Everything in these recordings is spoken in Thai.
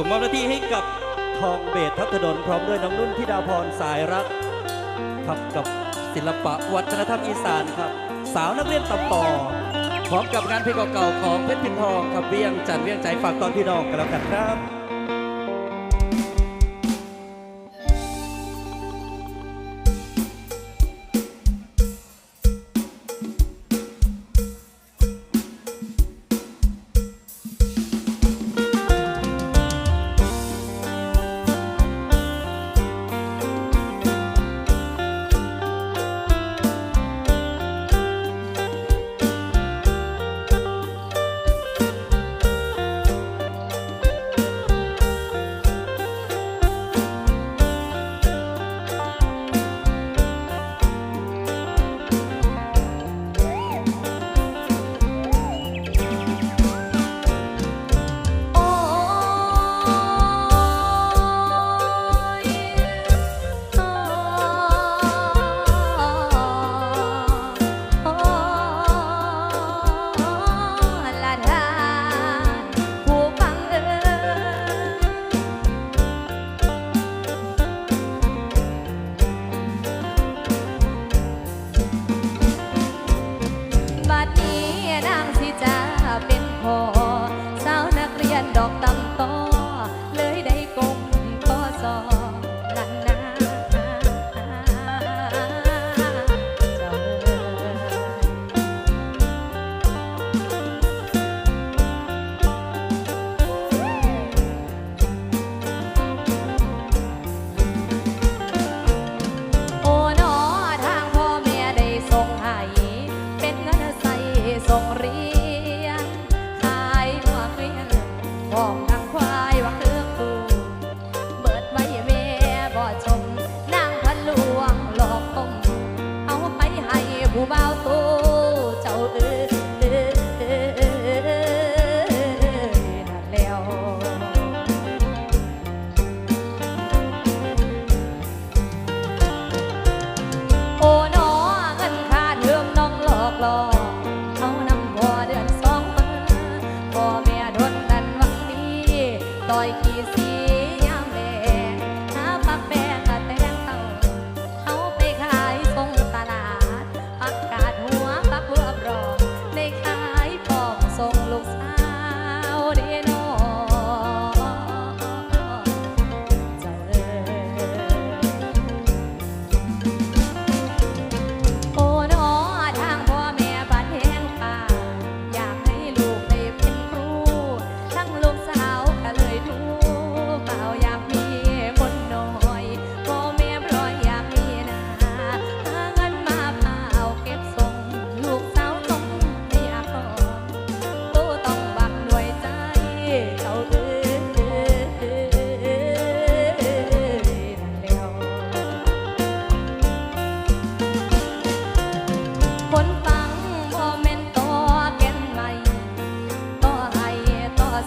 ส่งมอบหน้าที่ให้กับทองเบสทัพถนนพร้อมด้วยน้องนุ่นทิดาพรสายรักครับกับศิลปะวัฒนธรรมอีสานครับ สาวนักเรียนตำต่อพร้อมกับงานเพลงเก่าๆของเพชรพินทองกับเวียงจันทร์เวียงใจฝากตอนพี่น้องกันแล้วกันครับ นักเรียนดอกตำต้อ พ่อแม่ดนดันวังดีต่อยกี่สี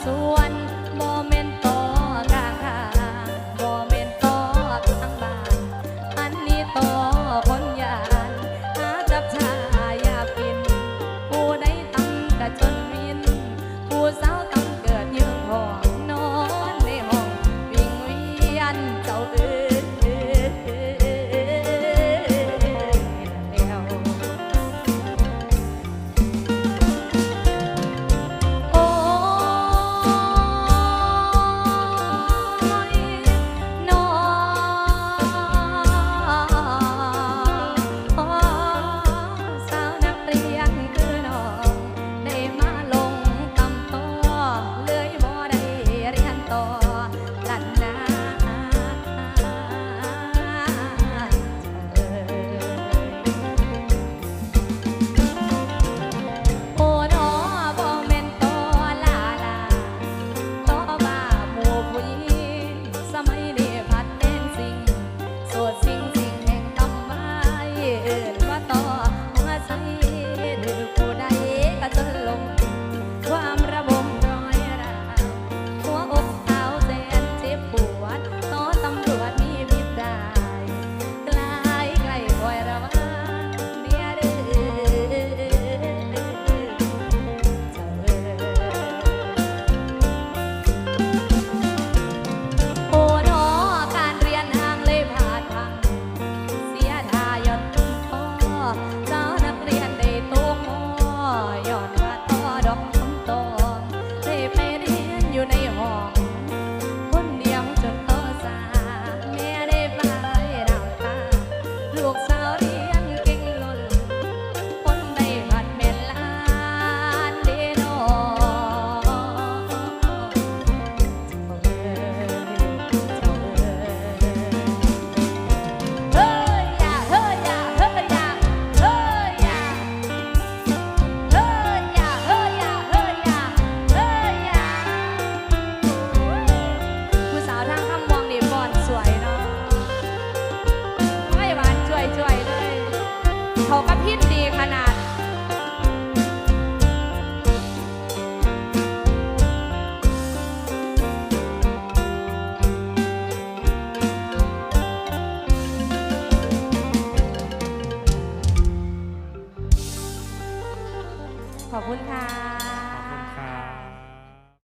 ส่วน ขาก็พิมพ์ดีขนาดขอบคุณค่ะ